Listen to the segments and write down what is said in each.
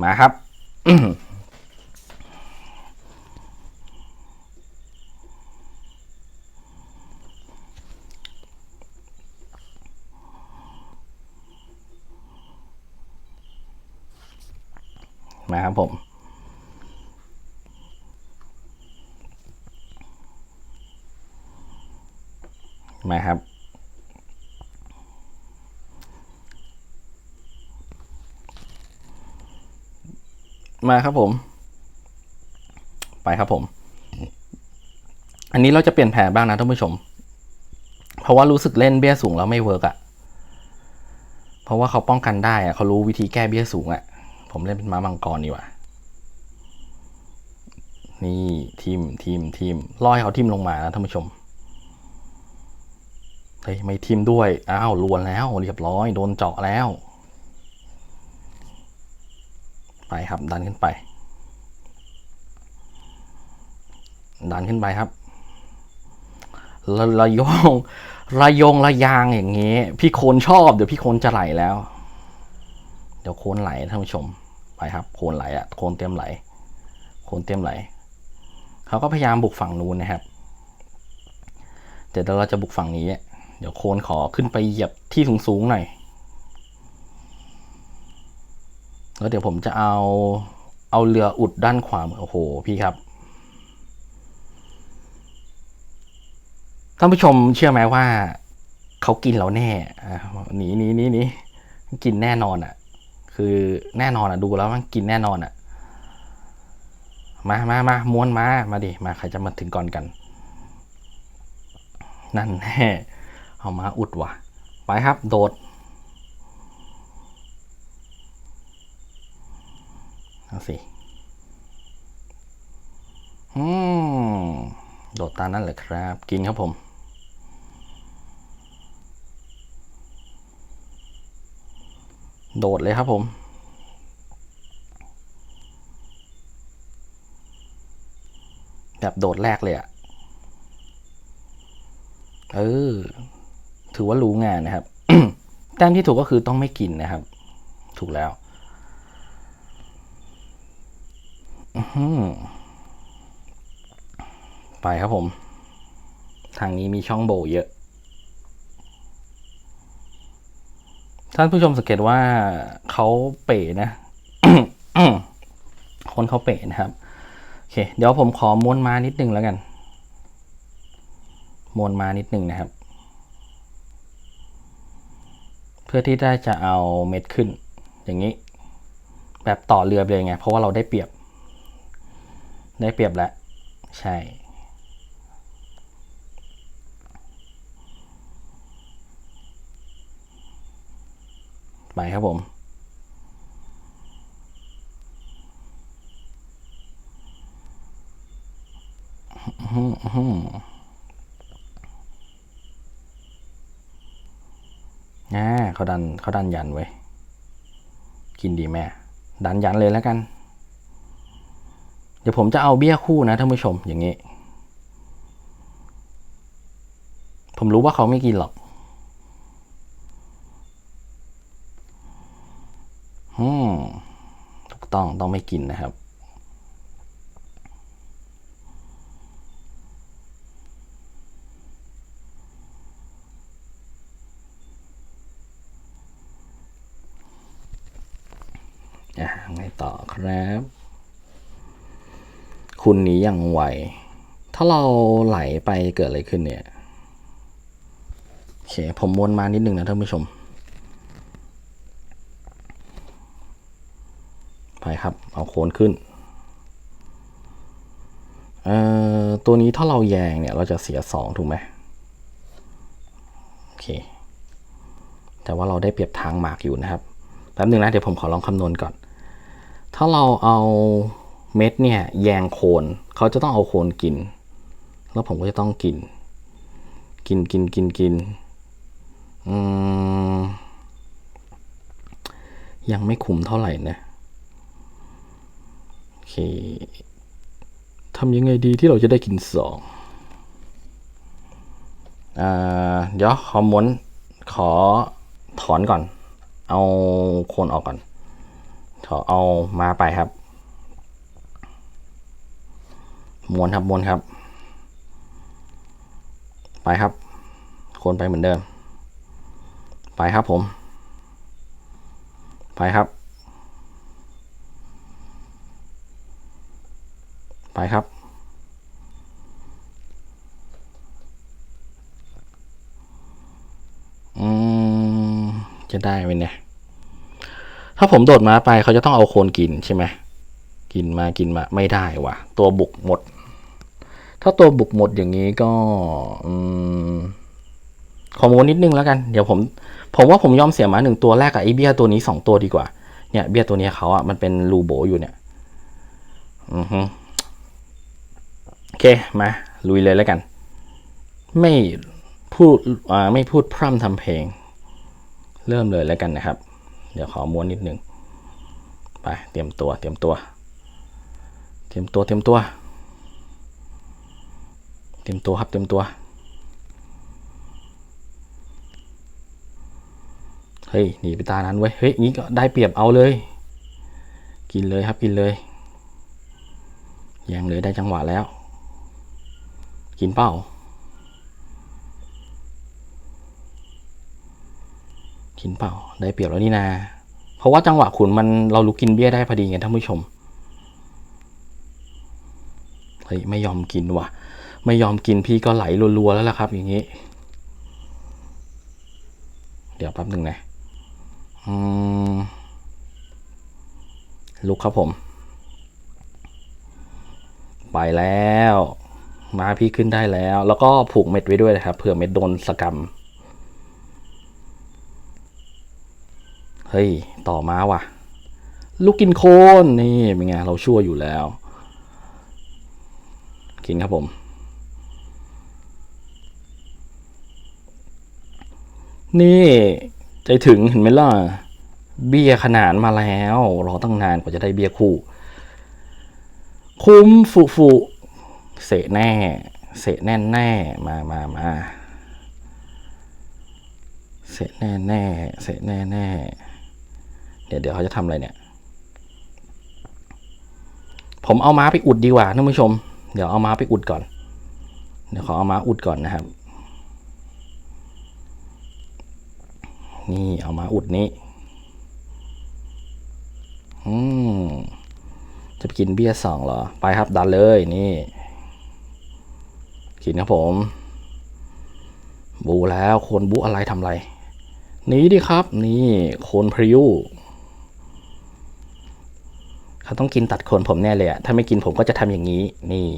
มาครับมาครับผม มาครับ มาครับผม ไปครับผม อันนี้เราจะเปลี่ยนแผนบ้างนะท่านผู้ชม เพราะว่ารู้สึกเล่นเบี้ยสูงแล้วไม่เวิร์กอะ่ะเพราะว่าเขาป้องกันได้อะ่ะเขารู้วิธีแก้เบี้ยสูงอะ่ะผมเล่นเป็นม้ามังกรดีกว่า นี่ทีมทีมทีมรอให้เขาทิมลงมานะท่านผู้ชมเฮ้ยไม่ทิมด้วย อ้าวลวนแล้ว เรียบร้อย โดนเจาะแล้ว ไปครับ ดันขึ้นไป ดันขึ้นไปครับระระยองระยงระยางอย่างงี้ พี่โคนชอบเดี๋ยวพี่โคนจะไหลแล้ว เดี๋ยวโคนไหลท่านผู้ชมไปครับ โคนไหลอะโคนเตรียมไหล โคนเตรียมไหลเขาก็พยายามบุกฝั่งนู้นนะครับเดี๋ยวเราจะบุกฝั่งนี้ เดี๋ยวโคนขอขึ้นไปเหยียบที่สูงๆหน่อย แล้วเดี๋ยวผมจะเอาเอาเรืออุดด้านขวามือโอ้โหพี่ครับท่านผู้ชมเชื่อไหมว่าเขากินเราแน่อะหนีหนีหนีหนีกินแน่นอนอะ คือแน่นอนอะดูแล้วมันกินแน่นอนอะ มามามาม้วนมามาดิมาใครจะมาถึงก่อนกัน นั่นแน่เอามาอุดว่ะ ไปครับ โดด เอาสิอืมโดดตานั่นแหละครับ กินครับผม โดดเลยครับผม แบบโดดแรกเลยอะเออ ถือว่ารู้งานนะครับ แต้มที่ถูกก็คือต้องไม่กินนะครับ ถูกแล้ว อื้อหือ ไปครับผม ทางนี้มีช่องโบเยอะ ท่านผู้ชมสังเกตว่าเขาเป๋นะ คนเขาเป๋นะครับ โอเค เดี๋ยวผมขอม้วนมานิดนึงแล้วกันม้วนมานิดนึงนะครับ เพื่อที่ได้จะเอาเม็ดขึ้น อย่างนี้ แบบต่อเรือไปเลยไง เพราะว่าเราได้เปรียบ ได้เปรียบแล้วใช่ ไปครับผมอืมอืมอ่าเขาดันเขาดันยันไว้ กินดีแม่ ดันยันเลยแล้วกัน เดี๋ยวผมจะเอาเบี้ยคู่นะท่านผู้ชมอย่างนี้ ผมรู้ว่าเขาไม่กินหรอกอืมถูกต้องต้องไม่กินนะครับ อะไงต่อครับ คุณหนี อย่างไว ถ้าเราไหลไปเกิดอะไรขึ้นเนี่ยโอเคผมวนมานิดนึงนะท่านผู้ชม ไปครับ เอาโคนขึ้น เอ่อ ตัวนี้ถ้าเราแยงเนี่ย เราจะเสียสองถูกไหมโอเค แต่ว่าเราได้เปรียบทางหมากอยู่นะครับ แป๊บหนึ่งนะ เดี๋ยวผมขอลองคำนวณก่อน ถ้าเราเอา เม็ดเนี่ยแยงโคนเขาจะต้องเอาโคนกิน แล้วผมก็จะต้องกิน กินกินกินกินยังไม่คุ้มเท่าไหร่นะโอเคทำยังไงดีที่เราจะได้กินสองอ่าเดี๋ยวขอม้วนขอถอนก่อน เอาโคนออกก่อนขอเอามาไปครับ ม้วนครับม้วนครับ ไปครับ คนไปเหมือนเดิม ไปครับผม ไปครับ ไปครับอืมจะได้ไหมเนี่ย ถ้าผมโดดมาไปเขาจะต้องเอาโคนกินใช่ไหมกินมากินมาไม่ได้ว่ะ ตัวบุกหมด ถ้าตัวบุกหมดอย่างนี้ก็อืมขอโมนิดนึงแล้วกัน เดี๋ยวผม ผมว่าผมยอมเสียหมาหนึ่งตัวแรกกับไอเบียตัวนี้สองตัวดีกว่า เนี่ย เบียตัวนี้เขาอะมันเป็นรูโบอยู่เนี่ย อือฮึโอเค มา ลุยเลยแล้วกัน ไม่พูดอ่าไม่พูดพร่ำทำเพลง เริ่มเลยแล้วกันนะครับ เดี๋ยวขอม้วนนิดนึง ไป เตรียมตัว เตรียมตัว เตรียมตัว เตรียมตัว เตรียมตัวครับเตรียมตัว เฮ้ยหนีไปตานั้นเว้ย เฮ้ยงี้ก็ได้เปรียบเอาเลย กินเลยครับกินเลยแยังเลยได้จังหวะแล้ว กินเปล่ากินเปล่าได้เปรียบแล้วนี่นา เพราะว่าจังหวะขุนมันเราลุกกินเบี้ยได้พอดีไงท่านผู้ชม เฮ้ย ไม่ยอมกินว่ะ ไม่ยอมกินพี่ก็ไหลรัวๆแล้วล่ะครับ อย่างนี้ เดี๋ยวแป๊บหนึ่งนะลุกครับผม ไปแล้ว มาพี่ขึ้นได้แล้ว แล้วก็ผูกเม็ดไว้ด้วยนะครับเผื่อเม็ดโดนสกรรมเฮ้ย ต่อมาว่ะ ลูกกินโคนนี่เป็นไงเราชั่วอยู่แล้ว กินครับผม นี่ ใจถึงเห็นไหมล่ะ เบียขนานมาแล้วรอตั้งนานกว่าจะได้เบียคู่ คุ้มฟุฟุเสะแน่ เสะแน่แน่มามามาเสะแน่แน่เสะแน่แน่เดี๋ยวเดี๋ยวเขาจะทำอะไรเนี่ย ผมเอาม้าไปอุดดีกว่าท่านผู้ชม เดี๋ยวเอาม้าไปอุดก่อน เดี๋ยวขอเอาม้าอุดก่อนนะครับ นี่เอามาอุดนี้อืมจะกินเบี้ยสองเหรอ ไปครับดันเลยนี่ กินครับผม บูแล้วโคนบูอะไรทำไรหนีดิครับ นี่โคนพริ้วเขาต้องกินตัดโคนผมแน่เลยอะถ้าไม่กินผมก็จะทำอย่างนี้ นี่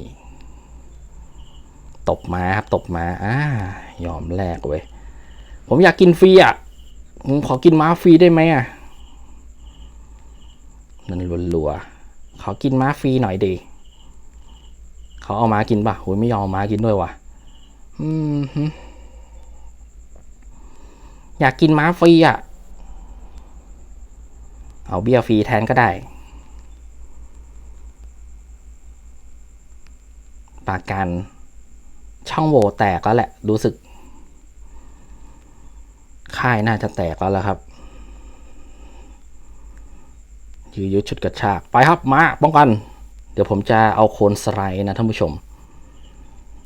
ตบมาครับ ตบมาอ่ายอมแลกเว้ยผมอยากกินฟรีอะ ผมขอกินม้าฟรีได้ไหมอะนั่นรัวๆขอกินม้าฟรีหน่อยดีเขาเอาม้ากินป่ะโหยไม่ยอมม้ากินด้วยว่ะ อืมอยากกินม้าฟรีอะ เอาเบี้ยฟรีแทนก็ได้ ปากกันช่องโหว่แตกแล้วแหละ รู้สึก ค่ายน่าจะแตกแล้วล่ะครับยื้อยุดชุดกระชาก ไปครับมาป้องกัน เดี๋ยวผมจะเอาโคนสไลด์นะท่านผู้ชม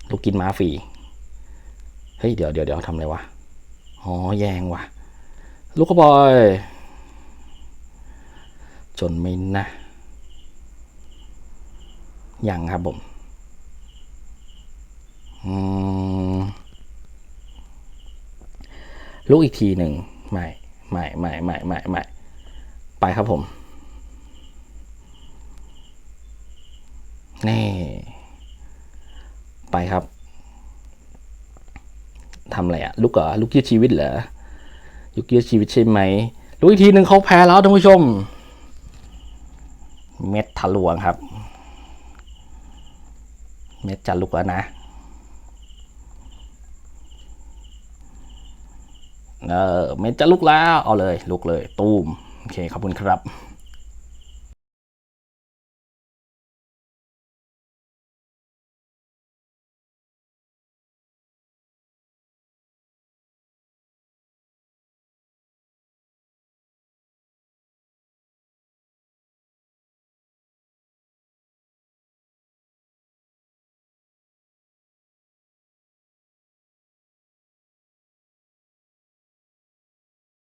ลูกกินม้าฟรี เฮ้ย เดี๋ยวเดี๋ยวเดี๋ยวทำอะไรวะ อ๋อ แยงวะลูกกระบอย จนไม่นะ ยังครับผม อืม ลูกอีกทีหนึ่งไม่ไม่ไม่ไม่ไม่ไม่ไปครับผม นี่ ไปครับทำอะไรอะลูกเหรอลูกยืดชีวิตเหรอลูกยืดชีวิตใช่ไหมลูกอีกทีหนึ่งเขาแพ้แล้วท่านผู้ชม เม็ดทะลวงครับ เม็ดจะลุกแล้วนะ เออเม็ดจะลุกแล้วเอาเลยลุกเลยตูมโอเคขอบคุณครับ